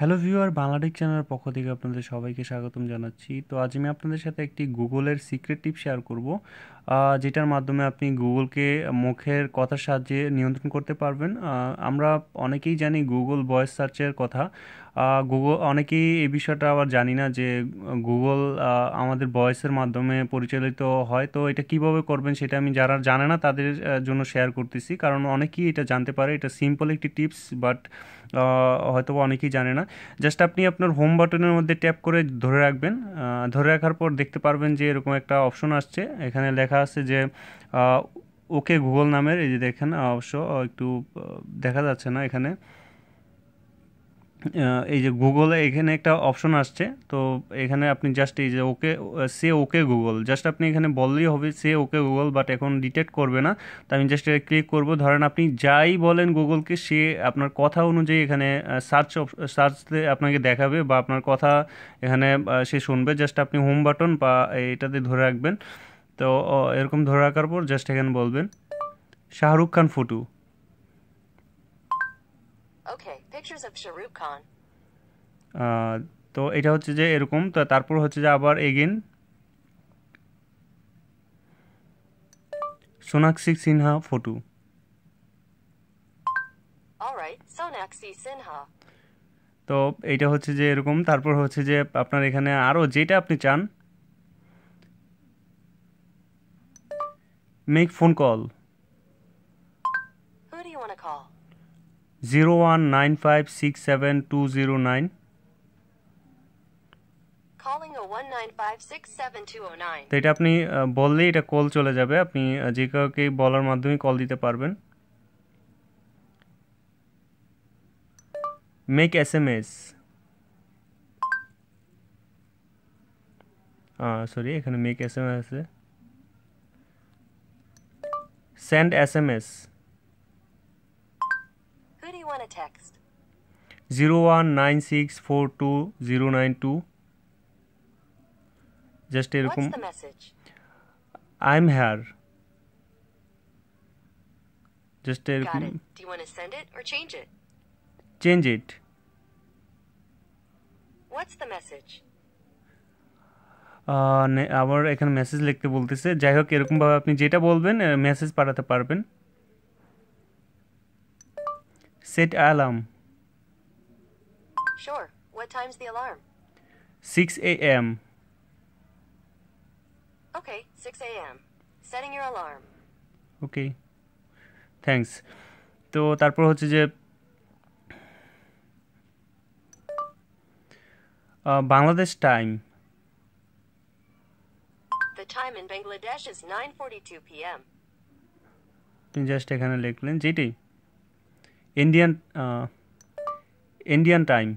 Hello viewer Bangladesh চ্যানেলের পক্ষ থেকে আপনাদের সবাইকে স্বাগতম জানাচ্ছি। তো আজ আমি আপনাদের সাথে একটি গুগলের সিক্রেট টিপ শেয়ার করব যেটার মাধ্যমে আপনি গুগলকে মুখের কথার সাহায্যে নিয়ন্ত্রণ করতে পারবেন। আমরা অনেকেই জানি গুগল ভয়েস সার্চের কথা। গুগল অনেকেই এই বিষয়টা আবার জানি না যে গুগল আমাদের ভয়েসের মাধ্যমে পরিচালিত হয়। তো এটা কীভাবে করবেন সেটা আমি যারা জানে না তাদের জন্য শেয়ার করতেছি। কারণ অনেকেই এটা জানতে পারে। এটা সিম্পল একটি টিপস বাট হয়তো অনেকেই জানে না। জাস্ট আপনি আপনার হোম বাটনের মধ্যে ট্যাপ করে ধরে রাখবেন। ধরে রাখার পর দেখতে পারবেন যে এরকম একটা অপশন আসছে। এখানে লেখা আছে যে ওকে গুগল নামের, এই যে দেখেন অবশ্য একটু দেখা যাচ্ছে না এখানে। এই যে গুগলে এখানে একটা অপশন আসছে, তো এখানে আপনি জাস্ট এই যে ওকে সে ওকে গুগল জাস্ট আপনি এখানে বললেই হবে সে ওকে গুগল বাট এখন ডিটেক্ট করবে না। তো আমি জাস্ট ক্লিক করব। ধরেন আপনি যাই বলেন গুগলকে সে আপনার কথা অনুযায়ী এখানে সার্চ সার্চতে আপনাকে দেখাবে বা আপনার কথা এখানে সে শুনবে। জাস্ট আপনি হোম বাটন বা এটাতে ধরে রাখবেন। তো এরকম ধরে রাখার পর জাস্ট এখানে বলবেন, শাহরুখ খান ফটো তো এটা হচ্ছে যে এরকম তো তারপর হচ্ছে যে আবার এগেন সোনাক্ষী সিনহা ফটো. তো এইটা হচ্ছে যে এরকম তারপর হচ্ছে যে আপনার এখানে আরও যেটা আপনি চান make phone call zero one nine five six seven two zero nine Calling a 195672009. তো এটা আপনি বললেই এটা কল চলে যাবে আপনি যে কাউকে বলার মাধ্যমে কল দিতে পারবেন। Make S M S sorry এখানে মেক এস এম এস আছে। Send S M S text? Zero one nine six four two zero nine two just এরকম? আই এম হেয়ার জাস্ট এরকম. Change it? আবার এখানে message লিখতে বলতেছে যাই হোক এরকমভাবে আপনি যেটা বলবেন মেসেজ পাঠাতে পারবেন set alarm Sure. What time's the alarm? Six A M Okay, 6 a.m. Setting your alarm. Okay thanks তো তারপর হচ্ছে যে Bangladesh time The time in Bangladesh is 9:42 p.m. আপনি জাস্ট এখানে লিখলেন যেটি Indian Indian time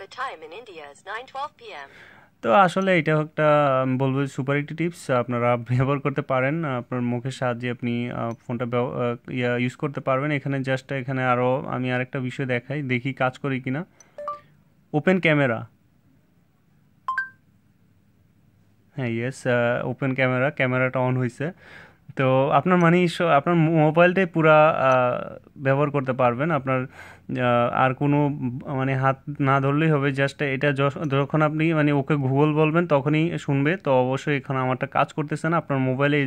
The time in India is 9:12 p.m. তো আসলে এটা একটা বলব সুপার একটি টিপস আপনারা ব্যবহার করতে পারেন। আপনার মুখের সাহায্যে আপনি ফোনটা ইয়া ইউজ করতে পারবেন। এখানে জাস্ট এখানে আরও আমি আরেকটা বিষয় দেখাই দেখি কাজ করি কিনা। ওপেন ক্যামেরা হ্যাঁ ইয়েস ওপেন ক্যামেরা ক্যামেরাটা অন হয়েছে তো আপনার মানে আপনার মোবাইলটাই পুরা ব্যবহার করতে পারবেন। আপনার আর কোনো মানে হাত না ধরলেই হবে। জাস্ট এটা যখন আপনি মানে ওকে গুগল বলবেন, তখনই শুনবে। তো অবশ্যই এখানে আমারটা কাজ করতেছে না। আপনার মোবাইলে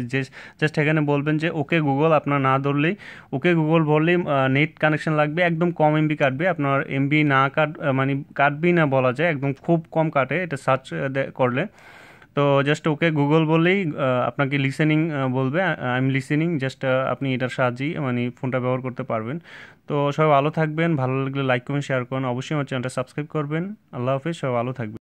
জাস্ট এখানে বলবেন যে, ওকে গুগল, আপনার না ধরলেই ওকে গুগল বললেই নেট কানেকশন লাগবে। একদম কম এমবি কাটবে। আপনার এমবি না কাট মানে কাটবেই না বলা যায়। একদম খুব কম কাটে এটা সার্চ করলে। তো জাস্ট ওকে গুগল বললেই আপনাকে লিসেনিং বলবে আই এম লিসেনিং জাস্ট আপনি এটার সাহায্যেই মানে ফোনটা ব্যবহার করতে পারবেন। তো সবাই ভালো থাকবেন, ভালো লাগলে লাইক কমেন্ট শেয়ার করুন। অবশ্যই আমার চ্যানেলটা সাবস্ক্রাইব করবেন। আল্লাহ হাফিজ, সবাই ভালো থাকবেন।